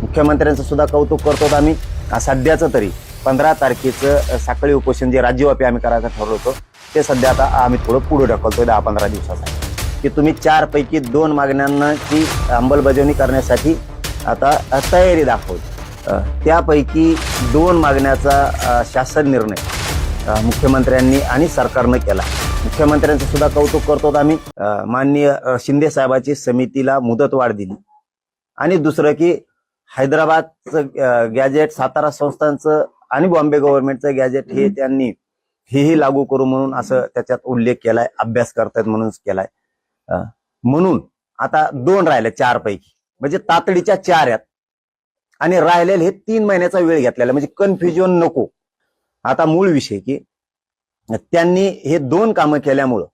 मुख्यमंत्र्यांचं सुद्धा कौतुक करतो आम्ही. सध्याचं तरी पंधरा तारखेचं साखळी उपोषण जे राज्यव्यापी आम्ही करायचं ठरवलं होतं ते सध्या आता आम्ही थोडं पुढे ढकलतोय दहा पंधरा दिवसासाठी. की तुम्ही चारपैकी दोन मागण्यांची अंमलबजावणी करण्यासाठी आता तयारी दाखवत. त्यापैकी दोन मागण्याचा शासन निर्णय मुख्यमंत्र्यांनी आणि सरकारनं केला. मुख्यमंत्र्यांचं सुद्धा कौतुक करतो आम्ही. माननीय शिंदे साहेबाची समितीला मुदतवाढ दिली. आणि दुसरं की हैदराबादचं गॅजेट सातारा संस्थांचं आणि बॉम्बे गव्हर्नमेंटचं गॅजेट हे त्यांनी हेही लागू करू म्हणून असं त्याच्यात उल्लेख केलाय अभ्यास करतायत म्हणून केलाय. म्हणून आता दोन राहिले चार पैकी म्हणजे तातडीच्या चार आहेत. आणि राहिलेले हे तीन महिन्याचा वेळ घेतलेला. म्हणजे कन्फ्युजन नको. आता मूळ विषय की त्यांनी हे दोन कामं केल्यामुळं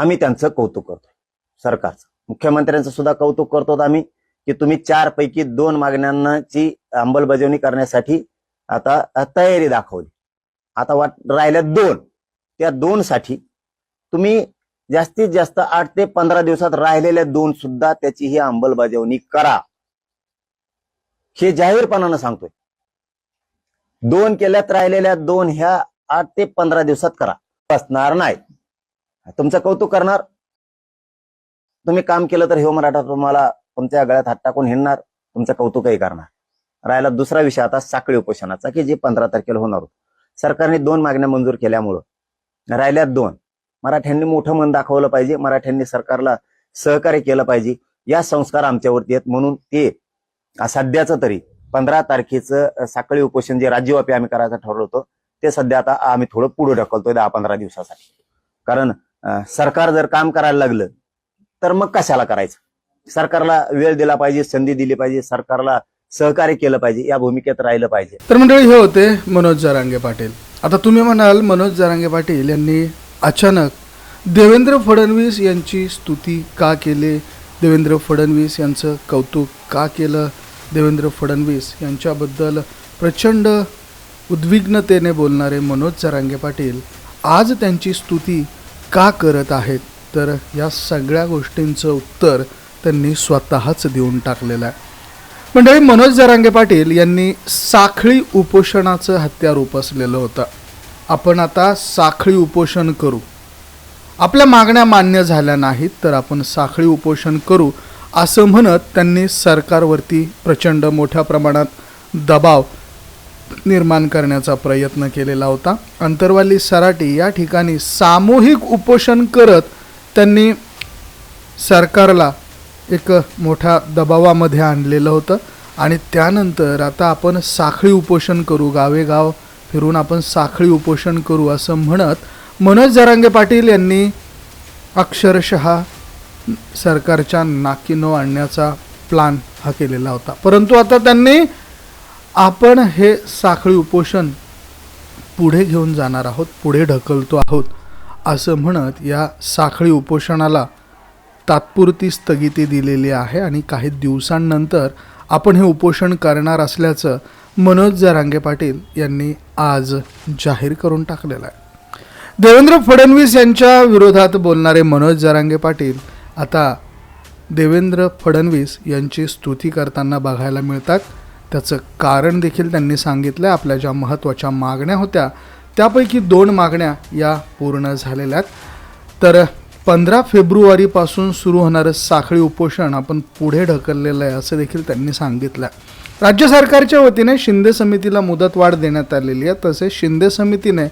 आम्ही त्यांचं कौतुक करतो सरकारचं. मुख्यमंत्र्यांचं सुद्धा कौतुक करतो आम्ही. की तुम्ही चार पैकी दोन मागण्यांची अंमलबजावणी करण्यासाठी आता तयारी दाखवली. आता वाट राहिल्या दोन. त्या दोन साठी तुम्ही जास्तीत जास्त आठ ते पंधरा दिवसात राहिलेल्या दोन सुद्धा त्याची ही अंमलबजावणी करा. हे जाहीरपणानं सांगतोय. दोन केल्यात राहिलेल्या दोन ह्या आठ ते पंधरा दिवसात करा. बसणार नाही. तुमचं कौतुक करणार. तुम्ही काम केलं तर हे मराठा तुम्हाला तुमच्या गळ्यात हात टाकून हिंडणार तुमचं कौतुकही करणार. राहिला दुसरा विषय आता साखळी उपोषणाचा की जे पंधरा तारखेला होणार सरकारने दोन मागण्या मंजूर केल्यामुळं राहिल्यात दोन. मराठ्यांनी मोठं मन दाखवलं पाहिजे मराठ्यांनी सरकारला सहकार्य केलं पाहिजे. या संस्कार आमच्यावरती आहेत म्हणून ते सध्याचं तरी पंधरा तारखेचं साखळी उपोषण जे राज्यव्यापी आम्ही करायचं ठरवलं होतं ते सध्या आता आम्ही थोडं पुढे ढकलतोय दहा पंधरा दिवसासाठी. कारण सरकार जर काम करायला लागलं तर मग कशाला करायचं? सरकारला वेळ दिला पाहिजे संधी दिली पाहिजे सरकारला सहकार्य केलं पाहिजे या भूमिकेत राहिलं पाहिजे. तर मंडळी हे होते मनोज जरांगे पाटील. आता तुम्ही म्हणाल मनोज जरांगे पाटील यांनी अचानक देवेंद्र फडणवीस यांची स्तुती का केली? देवेंद्र फडणवीस यांचं कौतुक का केलं? देवेंद्र फडणवीस यांच्याबद्दल प्रचंड उद्विग्नतेने बोलणारे मनोज जरांगे पाटील आज त्यांची स्तुती का करत आहेत? तर या सगळ्या गोष्टींचं उत्तर त्यांनी स्वतःच देऊन टाकलेला आहे. मंडळी मनोज जरांगे पाटील यांनी साखळी उपोषणाचं हत्यार उपसलेलं होतं. आपण आता साखळी उपोषण करू. आपल्या मागण्या मान्य झाल्या नाहीत तर आपण साखळी उपोषण करू असं म्हणत त्यांनी सरकारवरती प्रचंड मोठ्या प्रमाणात दबाव निर्माण करण्याचा प्रयत्न केलेला होता. अंतरवाली सराटी या ठिकाणी सामूहिक उपोषण करत त्यांनी सरकारला एक मोठ्या दबावामध्ये आणलेलं होतं. आणि त्यानंतर आता आपण साखळी उपोषण करू गावेगाव फिरून आपण साखळी उपोषण करू असं म्हणत मनोज जरांगे पाटील यांनी अक्षरशः सरकारच्या नाकीनो आणण्याचा प्लान हा केलेला होता. परंतु आता त्यांनी आपण हे साखळी उपोषण पुढे घेऊन जाणार आहोत पुढे ढकलतो आहोत असं म्हणत या साखळी उपोषणाला तात्पुरती स्थगिती दिलेली आहे आणि काही दिवसांनंतर आपण हे उपोषण करणार असल्याचं मनोज जरांगे पाटील यांनी आज जाहीर करून टाकलेलं आहे. देवेंद्र फडणवीस यांच्या विरोधात बोलणारे मनोज जरांगे पाटील आता देवेंद्र फडणवीस यांची स्तुती करताना बघायला मिळतात. त्याचं कारण देखील त्यांनी सांगितलं आहे आपल्या ज्या महत्त्वाच्या मागण्या होत्या त्यापैकी दोन मागण्या या पूर्ण झालेल्या आहेत. तर पंधरा फेब्रुवारीपासून सुरू होणारं साखळी उपोषण आपण पुढे ढकललेलं आहे असं देखील त्यांनी सांगितलं राज्य सरकारच्या वतीने शिंदे समितीला मुदतवाढ देण्यात आलेली आहे तसेच शिंदे समितीने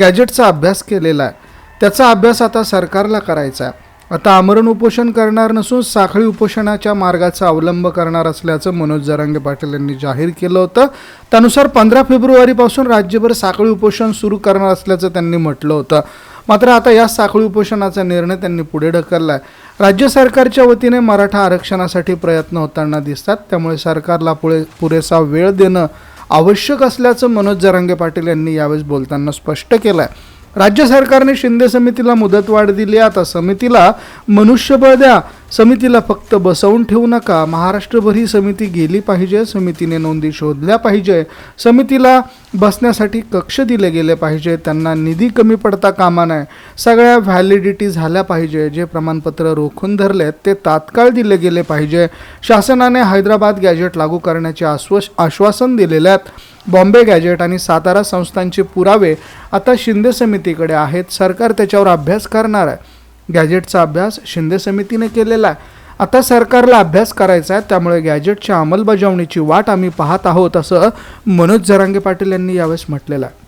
गॅजेटचा अभ्यास केलेला आहे. त्याचा अभ्यास आता सरकारला करायचा आहे. आता आमरण उपोषण करणार नसून साखळी उपोषणाच्या मार्गाचा अवलंब करणार असल्याचं मनोज जरांगे पाटील यांनी जाहीर केलं होतं. त्यानुसार पंधरा फेब्रुवारीपासून राज्यभर साखळी उपोषण सुरू करणार असल्याचं त्यांनी म्हटलं होतं. मात्र आता या साखळी उपोषणाचा निर्णय त्यांनी पुढे ढकलला आहे राज्य सरकारच्या वतीने मराठा आरक्षणासाठी प्रयत्न होताना दिसतात. त्यामुळे सरकारला पुढे पुरेसा वेळ देणं आवश्यक असल्याचं मनोज जरांगे पाटील यांनी यावेळेस बोलताना स्पष्ट केलं आहे राज्य सरकारने शिंदे समितीला मुदतवाढ दिली. आता समितीला मनुष्यबळ द्या. समितीला फक्त बसवून ठेवू नका. महाराष्ट्रभर ही समिती गेली पाहिजे. समितीने नोंदी शोधल्या पाहिजे. समितीला बसण्यासाठी कक्ष दिले गेले पाहिजे. त्यांना निधी कमी पडता कामा नये. सगळ्या व्हॅलिडिटी झाल्या पाहिजे. जे प्रमाणपत्र रोखून धरलेत ते तात्काळ दिले गेले पाहिजे. शासनाने हैदराबाद गॅजेट लागू करण्याचे आश्वस आश्वासन दिलेले आहेत. बॉम्बे गॅजेट आणि सातारा संस्थांचे पुरावे आता शिंदे समितीकडे आहेत. सरकार त्याच्यावर अभ्यास करणार आहे. गॅजेटचा अभ्यास शिंदे समितीने केलेला आहे. आता सरकारला अभ्यास करायचा आहे त्यामुळे गॅजेटच्या अंमलबजावणीची वाट आम्ही पाहत आहोत असं मनोज जरांगे पाटील यांनी यावेळेस म्हटलेलं आहे.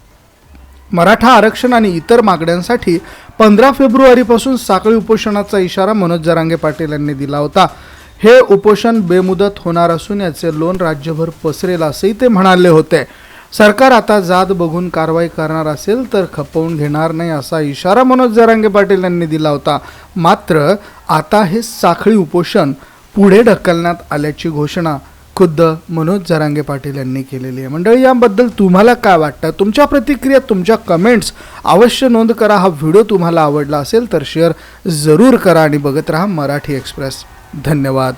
मराठा आरक्षण आणि इतर मागण्यांसाठी पंधरा फेब्रुवारीपासून साखळी उपोषणाचा इशारा मनोज जरांगे पाटील यांनी दिला होता. हे उपोषण बेमुदत होणार असून याचे लोन राज्यभर पसरेल असंही ते म्हणाले होते. सरकार आता जात बघून कारवाई करणार असेल तर खपवून घेणार नाही असा इशारा मनोज जरांगे पाटील यांनी दिला होता. मात्र आता हे साखळी उपोषण पुढे ढकलण्यात आल्याची घोषणा खुद्द मनोज जरांगे पाटील यांनी केलेली आहे. मंडळी याबद्दल तुम्हाला काय वाटतं? तुमच्या प्रतिक्रिया तुमच्या कमेंट्स अवश्य नोंद करा. हा व्हिडिओ तुम्हाला आवडला असेल तर शेअर जरूर करा आणि बघत राहा मराठी एक्सप्रेस धन्यवाद.